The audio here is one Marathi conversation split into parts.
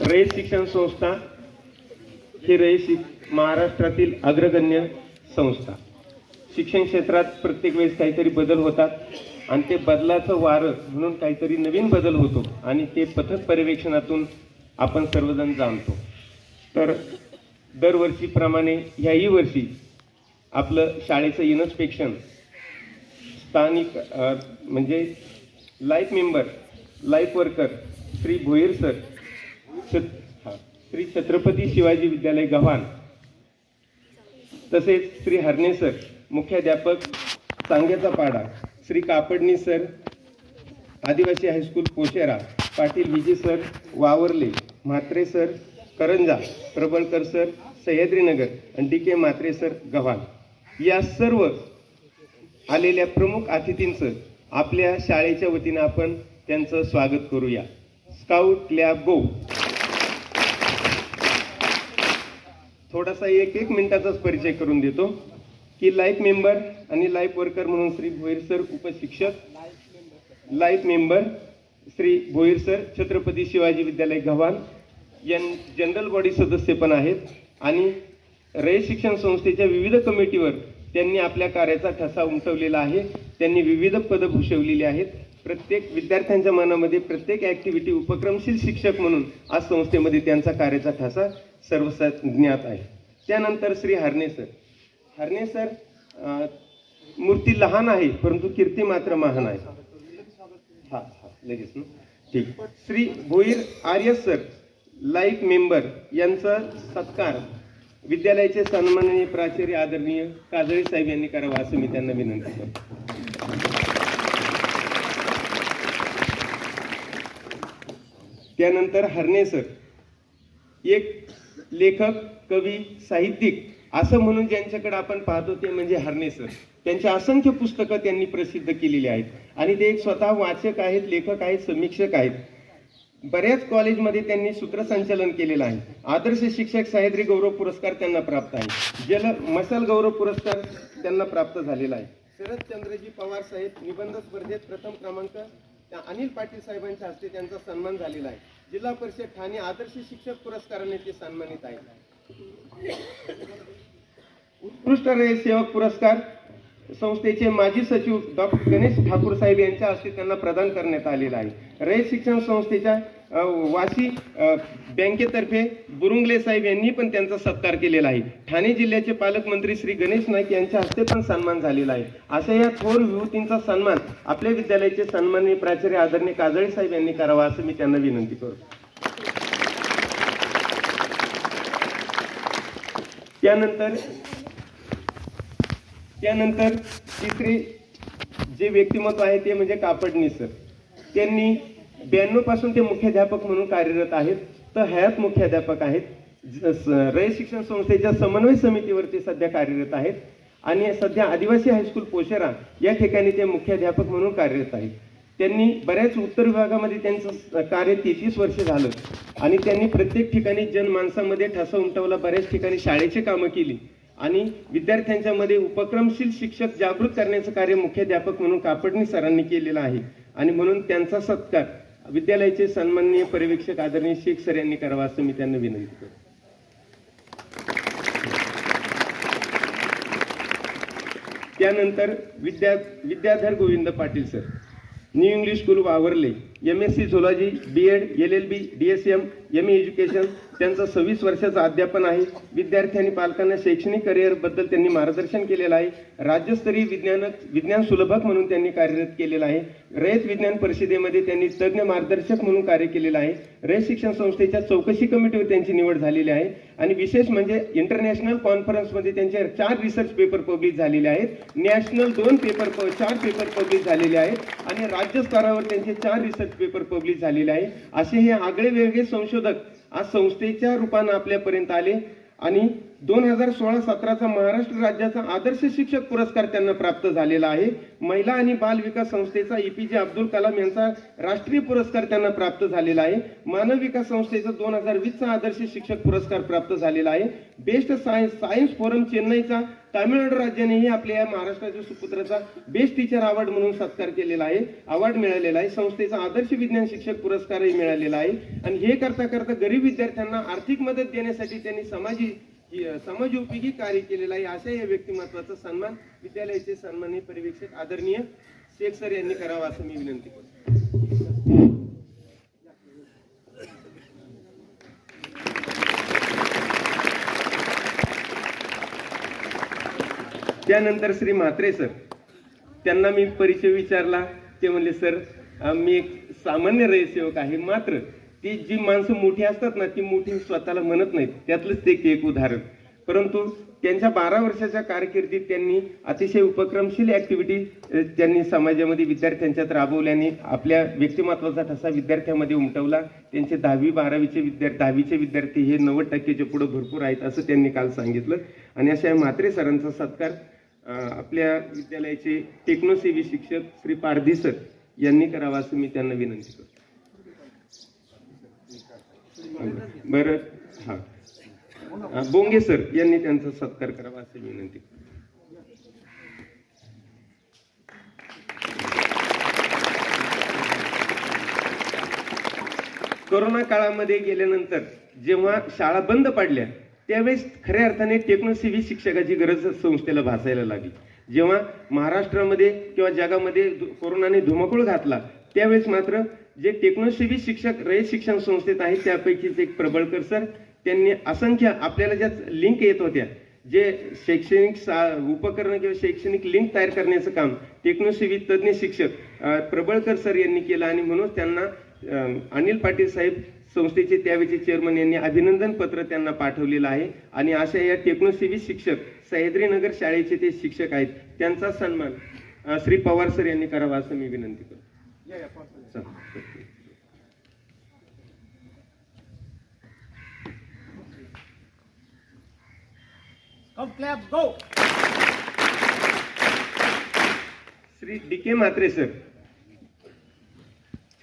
रयत शिक्षण संस्था ही रयत महाराष्ट्रातील अग्रगण्य संस्था. शिक्षण क्षेत्रात प्रत्येक वेळेस काहीतरी बदल होतात आणि ते बदलाचं वारं म्हणून काहीतरी नवीन बदल होतो आणि ते पथक पर्यवेक्षणातून आपण सर्वजण जाणतो. तर दरवर्षीप्रमाणे ह्याही वर्षी आपलं शाळेचं इन्स्पेक्शन स्थानिक म्हणजे life member life worker Shri Bhoir sir Shri Chhatrapati Shivaji Vidyalaya Gavhan. तसेच श्री हरणे सर मुख्याध्यापक सांगेचा पाडा श्री कापडणी सर आदिवासी high school Poshera Patil Vijay sir Vavarle Mhatre sir Karanja Prabalkar sir Sahyadrinagar आणि D K Mhatre sir Gavhan. या सर्व आलेल्या प्रमुख अतिथींचं आपल्या शाळेच्या वतीनं आपण त्यांचं स्वागत करूया. Scout clap go. थोडासा एक एक मिनिटाचाच परिचय करून देतो की लाईफ मेंबर आणि लाईफ वर्कर म्हणून Shri Bhoir sir उपशिक्षक. Life member Shri Bhoir sir Chhatrapati Shivaji Vidyalaya Gavhan. यां जनरल बॉडी सदस्य पण आहेत. आणि रयत शिक्षण संस्थेच्या विविध कमिटीवर त्यांनी आपल्या कार्याचा ठसा उमटवलेला आहे. त्यांनी विविध पदं भूषवलेली आहेत. प्रत्येक विद्यार्थ्यांच्या मनामध्ये प्रत्येक ॲक्टिव्हिटी उपक्रमशील शिक्षक म्हणून आज संस्थेमध्ये त्यांचा कार्याचा ठसा सर्वज्ञात आहे. त्यानंतर श्री हरणे सर हरणे सर मूर्ती लहान आहे परंतु कीर्ती मात्र महान आहे. हा हा लगेच ना. ठीक. Shri Bhoir Arya sir life member यांचा सत्कार. विद्यालयाचे सन्माननीय प्राचार्य आदरणीय काजळी साहेब यांनी करावा असं मी त्यांना विनंती करतो. त्यानंतर हरणे सर एक लेखक कवी साहित्यिक असं म्हणून ज्यांच्याकडे आपण पाहतो ते म्हणजे हरणे सर त्यांची असंख्य पुस्तकं त्यांनी प्रसिद्ध केलेली आहेत. आणि ते एक स्वतः वाचक आहेत लेखक आहेत समीक्षक आहेत. बऱ्याच कॉलेजमध्ये त्यांनी सूत्रसंचालन केलेलं आहे. आदर्श शिक्षक सह्याद्री गौरव पुरस्कार त्यांना प्राप्त आहे. जल मसल गौरव पुरस्कार त्यांना प्राप्त झालेला आहे. शरदचंद्रजी पवार साहेब निबंध स्पर्धेत प्रथम क्रमांक त्या अनिल पाटील साहेबांच्या हस्ते त्यांचा सन्मान झालेला आहे. जिल्हा परिषद ठाणे आदर्श शिक्षक पुरस्काराने ते सन्मानित आहेत उत्कृष्ट रयत सेवक पुरस्कार संस्थेचे माजी सचिव डॉक्टर गणेश ठाकूर साहेब यांच्या हस्ते त्यांना प्रदान करण्यात आलेला आहे. रयत शिक्षण संस्थेच्या वाशी बँकेतर्फे बुरुंगले साहेब यांनी पण त्यांचा सत्कार केलेला आहे. ठाणे जिल्ह्याचे पालकमंत्री श्री गणेश नाईक यांच्या हस्ते पण सन्मान झालेला आहे. अशा या थोर विभूतींचा सन्मान आपल्या विद्यालयाचे सन्माननीय प्राचार्य आदरणीय काजळे साहेब यांनी करावा असं मी त्यांना विनंती करतो. त्यानंतर त्यानंतर तिसरे जे व्यक्तिमत्व आहे ते म्हणजे कापडणी सर. त्यांनी ब्याण्णवपासून ते मुख्याध्यापक म्हणून कार्यरत आहेत. तर हयात मुख्याध्यापक आहेत. ज- स- रयत शिक्षण संस्थेच्या समन्वय समितीवरती सध्या कार्यरत आहेत. आणि सध्या आदिवासी हायस्कूल पोशेरा या ठिकाणी ते मुख्याध्यापक म्हणून कार्यरत आहेत. त्यांनी बऱ्याच उत्तर विभागामध्ये त्यांचं कार्य तेहतीस वर्ष झालं. आणि त्यांनी प्रत्येक ठिकाणी जनमानसामध्ये ठसा उमटवला बऱ्याच ठिकाणी शाळेची कामं केली. आणि विद्यार्थ्यांच्या मध्ये उपक्रमशील शिक्षक जागृत करण्याचं कार्य मुख्याध्यापक म्हणून कापडणी सरांनी केलेलं आहे. आणि म्हणून त्यांचा सत्कार विद्यालयाचे सन्माननीय पर्यवेक्षक आदरणीय शेख सर यांनी करावा असं मी त्यांना विनंती करतो. त्यानंतर Vidya Vidyadhar Govind Patil sir new English school Vavarle M S C zoology B Ed L L B D S M M A education त्यांचं सव्वीस वर्षाचं अध्यापन आहे. विद्यार्थी आणि पालकांना शैक्षणिक करिअरबद्दल त्यांनी मार्गदर्शन केलेलं आहे. राज्यस्तरीय विज्ञान विज्ञान सुलभक म्हणून त्यांनी कार्यरत केलेलं आहे. रयत विज्ञान परिषदेमध्ये त्यांनी तज्ज्ञ मार्गदर्शक म्हणून कार्य केलेलं आहे. रयत शिक्षण संस्थेच्या चौकशी कमिटीवर त्यांची निवड झालेली आहे. आणि विशेष म्हणजे इंटरनॅशनल कॉन्फरन्समध्ये त्यांचे चार रिसर्च पेपर पब्लिश झालेले आहेत. नॅशनल दोन पेपर प- चार पेपर पब्लिश झालेले आहेत. आणि राज्य स्तरावर त्यांचे चार रिसर्च पेपर पब्लिश झालेले आहे. असे हे आगळे वेगळे संशोधक आज संस्थेच्या रूपानं आपल्यापर्यंत आले आणि दोन हजार सोळा सतराचा महाराष्ट्र राज्याचा आदर्श शिक्षक पुरस्कार त्यांना प्राप्त झालेला आहे. महिला आणि बाल विकास संस्थेचा ए पी जे अब्दुल कलाम यांचा राष्ट्रीय पुरस्कार त्यांना प्राप्त झालेला आहे. मानव विकास संस्थेचा दोन हजार वीसचा आदर्श शिक्षक पुरस्कार प्राप्त झालेला आहे. बेस्ट सायन्स सायन्स फोरम चेन्नईचा तामिळनाडू राज्यानेही आपल्या या महाराष्ट्राच्या सुपुत्राचा बेस्ट टीचर अवॉर्ड म्हणून सत्कार केलेला आहे. अवॉर्ड मिळालेला आहे. संस्थेचा आदर्श विज्ञान शिक्षक पुरस्कारही मिळालेला आहे. आणि हे करता करता गरीब विद्यार्थ्यांना आर्थिक मदत देण्यासाठी त्यांनी समाजी समाजोपयोगी कार्य केलेलं आहे अशा या व्यक्तिमत्वाचा सन्मान विद्यालयाचे सन्माननीय पर्यवेक्षक आदरणीय शेख सर यांनी करावा असं मी विनंती करतो. त्यानंतर श्री म्हात्रे सर. त्यांना मी परिचय विचारला ते म्हणले सर मी एक सामान्य रयसेवक आहे मात्र ती जी माणसं मोठी असतात ना ती मोठी स्वतःला म्हणत नाहीत. त्यातलंच ते एक उदाहरण. परंतु त्यांच्या बारा वर्षाच्या कारकिर्दीत त्यांनी अतिशय उपक्रमशील ऍक्टिव्हिटी त्यांनी समाजामध्ये विद्यार्थ्यांच्यात राबवल्याने आपल्या व्यक्तिमत्वाचा ठसा विद्यार्थ्यांमध्ये उमटवला. त्यांचे दहावी बारावीचे विद्यार्थी दहावीचे विद्यार्थी हे नव्वद टक्केच्या पुढे भरपूर आहेत असं त्यांनी काल सांगितलं. आणि अशा मात्रे म्हात्रे सरांचा सत्कार आपल्या विद्यालयाचे टेक्नोसेवी शिक्षक श्री पारधी सर यांनी करावा असं मी त्यांना विनंती करतो. बरं हा. बोंगे सर यांनी त्यांचा सत्कार करावा असं विनंती. कोरोना काळामध्ये गेल्यानंतर जेव्हा शाळा बंद पडल्या त्यावेळेस खऱ्या अर्थाने टेक्नोसिव्ही शिक्षकाची गरज संस्थेला भासायला लागली. जेव्हा महाराष्ट्रामध्ये किंवा जगामध्ये कोरोनाने धुमाकूळ घातला त्यावेळेस मात्र जे टेक्नोसिव्ही शिक्षक रयत शिक्षण संस्थेत आहेत त्यापैकीच एक प्रबळकर सर त्यांनी असंख्य आपल्याला ज्या लिंक येत होत्या जे शैक्षणिक सा- उपकरणं किंवा शैक्षणिक लिंक तयार करण्याचं काम टेक्नोसिव्ही तज्ज्ञ शिक्षक प्रबळकर सर यांनी केलं आणि म्हणून त्यांना अनिल पाटील साहेब संस्थेचे त्यावेळेचे चेअरमन यांनी अभिनंदन पत्र त्यांना पाठवलेलं आहे आणि अशा या टेक्नोसिव्ही शिक्षक सह्याद्रीनगर शाळेचे ते शिक्षक आहेत त्यांचा सन्मान श्री पवार सर यांनी करावा असं मी विनंती करतो. Come clap, go! Shri D K Mhatre sir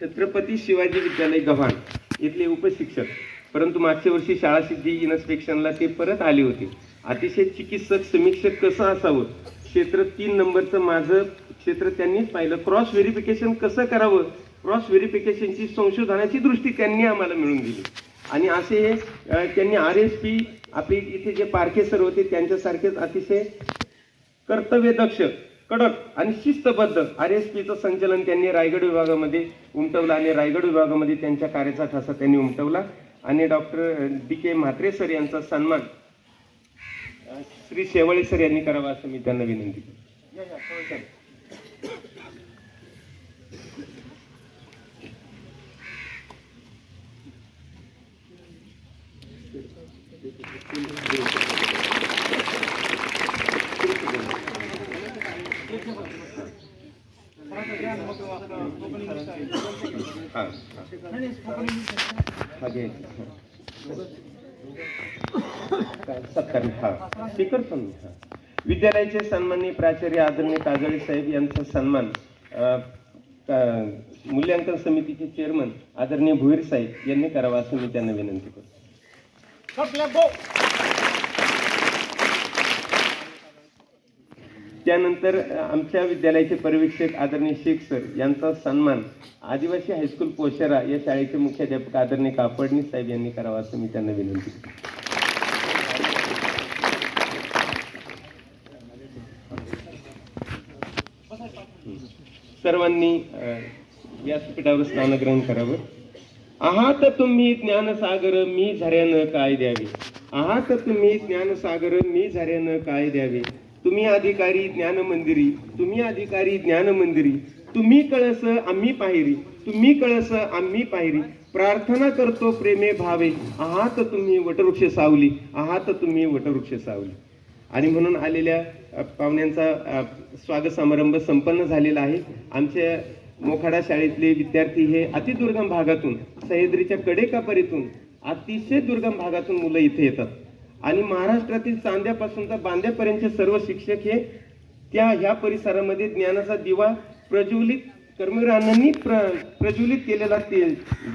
Chhatrapati Shivaji Vidyalaya Gavhan इथले उपशिक्षक. परंतु मागच्या वर्षी शाळा सिद्धी इन्स्पेक्शनला ते परत आले होते. अतिशय चिकित्सक समीक्षक कसं असावं? क्षेत्र तीन नंबरचं माझं क्षेत्र त्यांनीच पाहिलं. क्रॉस व्हेरिफिकेशन कसं करावं? क्रॉस व्हेरिफिकेशनची संशोधनाची दृष्टी त्यांनी आम्हाला मिळून दिली. आणि असे हे, त्यांनी आर एस पी आपले इथे जे पारखे सर होते त्यांच्यासारखेच अतिशय कर्तव्यदक्ष कडक आणि शिस्तबद्ध आर एस पीचं संचलन त्यांनी रायगड विभागामध्ये उमटवलं आणि रायगड विभागामध्ये त्यांच्या कार्याचा ठसा त्यांनी उमटवला. आणि doctor D K Mhatre sir यांचा सन्मान श्री शेवाळे सर यांनी करावा असं मी त्यांना विनंती करतो हा हा घे सत्कार हा स्पीकर पण हा विद्यालयाचे सन्माननीय प्राचार्य आदरणीय काजळे साहेब यांचा सन्मान मूल्यांकन समितीचे चेअरमन आदरणीय भुईर साहेब यांनी करावा असं मी त्यांना विनंती करतो Come clap, go! त्यानंतर आमच्या विद्यालयाचे पर्यवेक्षक आदरणीय शेख सर यांचा सन्मान आदिवासी हायस्कूल पोशेरा या शाळेचे मुख्याध्यापक आदरणीय कापडणी साहेब यांनी करावा असं मी त्यांना विनंती करतो. सर्वांनी व्यासपीठावर स्नानग्रहण करावं. आहात तुम्ही ज्ञानसागर मी झऱ्यानं काय द्यावे? आहात तुम्ही ज्ञानसागर मी झऱ्यानं काय द्यावे? तुम्ही अधिकारी ज्ञान मंदिरी तुम्ही अधिकारी ज्ञान मंदिरी तुम्ही कळस आम्ही पाहिरी तुम्ही कळस आम्ही पाहिरी प्रार्थना करतो प्रेमे भावे आहात तुम्ही वटवृक्ष सावली आहात तुम्ही वटवृक्ष सावली. आणि म्हणून आलेल्या पाहुण्यांचा स्वागत समारंभ संपन्न झालेला आहे. आमच्या मोखाडा शाळेतले विद्यार्थी हे अतिदुर्गम भागातून सह्याद्रीच्या कडेकापरीतून अतिशय दुर्गम भागातून मुलं इथे येतात. आणि महाराष्ट्रातील चांद्यापासून तर बांद्यापर्यंतचे सर्व शिक्षक हे त्या ह्या परिसरामध्ये ज्ञानाचा दिवा प्रज्वलित कर्मवीरांनी प्र प्रज्वलित केलेला ते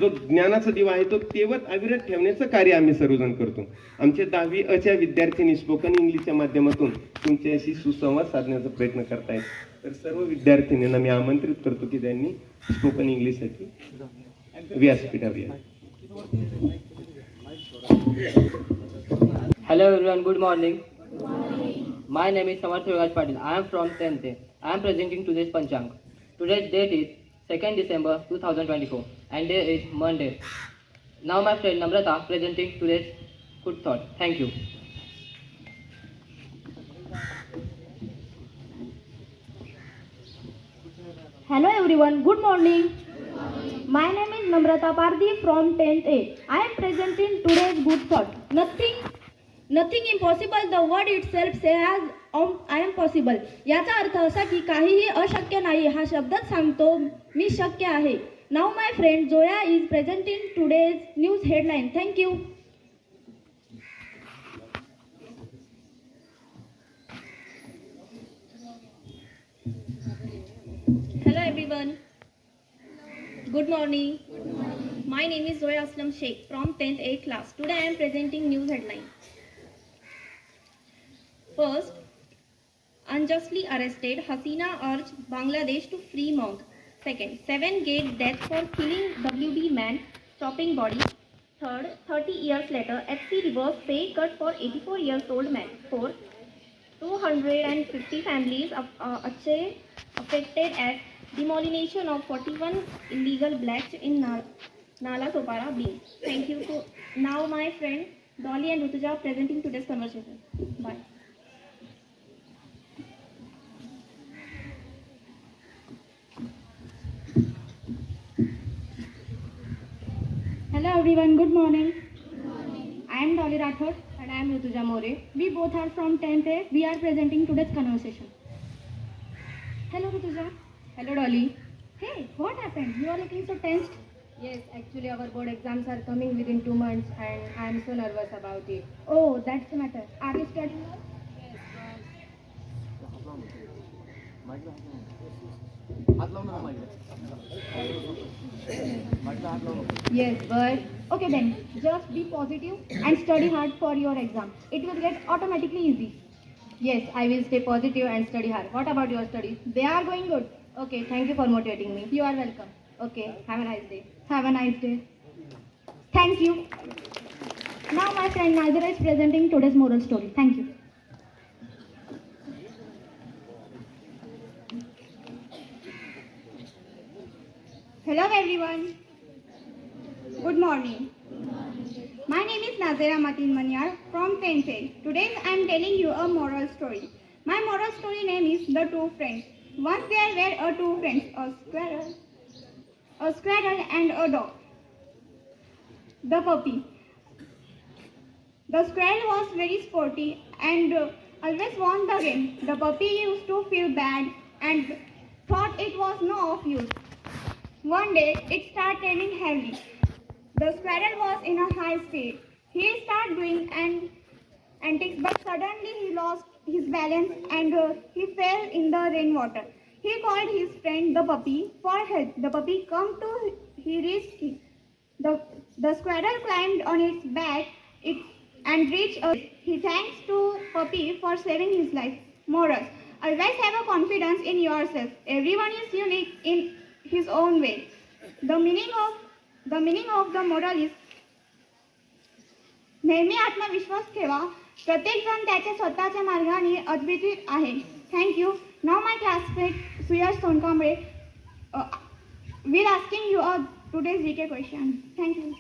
जो ज्ञानाचा दिवा आहे तो तेवत अविरत ठेवण्याचं कार्य आम्ही सर्वजण करतो. आमचे दहावी अच्या विद्यार्थ्यांनी स्पोकन इंग्लिशच्या माध्यमातून तुमच्याशी सुसंवाद साधण्याचा प्रयत्न करतायत. तर सर्व विद्यार्थिनींना मी आमंत्रित करतो की त्यांनी स्पोकन इंग्लिशसाठी व्यासपीठावर या. Hello everyone, good morning. My name is Samarth Yogesh Patil. I am from 10th. A. I am presenting today's Panchang. Today's date is 2nd December 2024 and day is Monday. Now my friend Namrata presenting today's good thought. Thank you. Hello everyone, good morning. My name is Namrata Pardi from 10th A. I am presenting today's good thought. Nothing nothing impossible the word itself says has I'm possible याचा अर्थ असा की काहीही अशक्य नाही हा शब्दच सांगतो मी शक्य आहे. नाव my friend Zoya is present in today's news headline thank you hello everyone good morning my name is Zoya Aslam Shaikh from tenth at class today I am presenting news headline First, unjustly arrested Hasina urged Bangladesh to free monk. Second, seven gate death for killing WB man, chopping body. Third, 30 years later, FC reverse pay cut for 84 years old man. Fourth, 250 families of uh, affected as demolition of 41 illegal blacks in Nal- Nala Sopara being. Thank you. To, now my friend Dolly and Rutuja presenting today's conversation. Bye. Hello everyone, good morning. I am Dolly Rathod and I am Rutuja More. We both are from 10th A. We are presenting today's conversation. Hello Rutuja. Hello Dolly. Hey, what happened? You are looking so tensed. Yes, actually our board exams are coming within two months and I am so nervous about it. Oh, that's the matter. Are you studying well? Yes, but Okay then, just be positive and study hard for your exam. It will get automatically easy. yes, I will stay positive and study hard. What about your studies? They are going good. Okay, thank you for motivating me. You are welcome. Okay, have a nice day. Have a nice day. Thank you. Now my friend Nazira is presenting today's moral story. Thank you. Hello everyone. Good morning. My name is Nazira Matin Manyar from 10th A. Today I am telling you a moral story. My moral story name is The Two Friends. Once there were a two friends, a squirrel, a squirrel and a dog. The puppy. The squirrel was very sporty and always won the game. The puppy used to feel bad and thought it was no of use. One day it started raining heavily. The squirrel was in a high speed. He started doing an antics, but suddenly he lost his balance and uh, he fell in the rainwater. He called his friend the puppy for help. The puppy come to he reached him. The the squirrel climbed on its back it and reached us. He thanks to puppy for saving his life. Morals. Always have a confidence in yourself. Everyone is unique in his own way. The meaning of the meaning of the moral is नेहमी आत्मविश्वास ठेवा. प्रत्येक जण त्याच्या स्वतःच्या मार्गाने अद्वितीय आहे. Thank you now my classmate Suyash Sonkamble will asking you a today's G K question thank you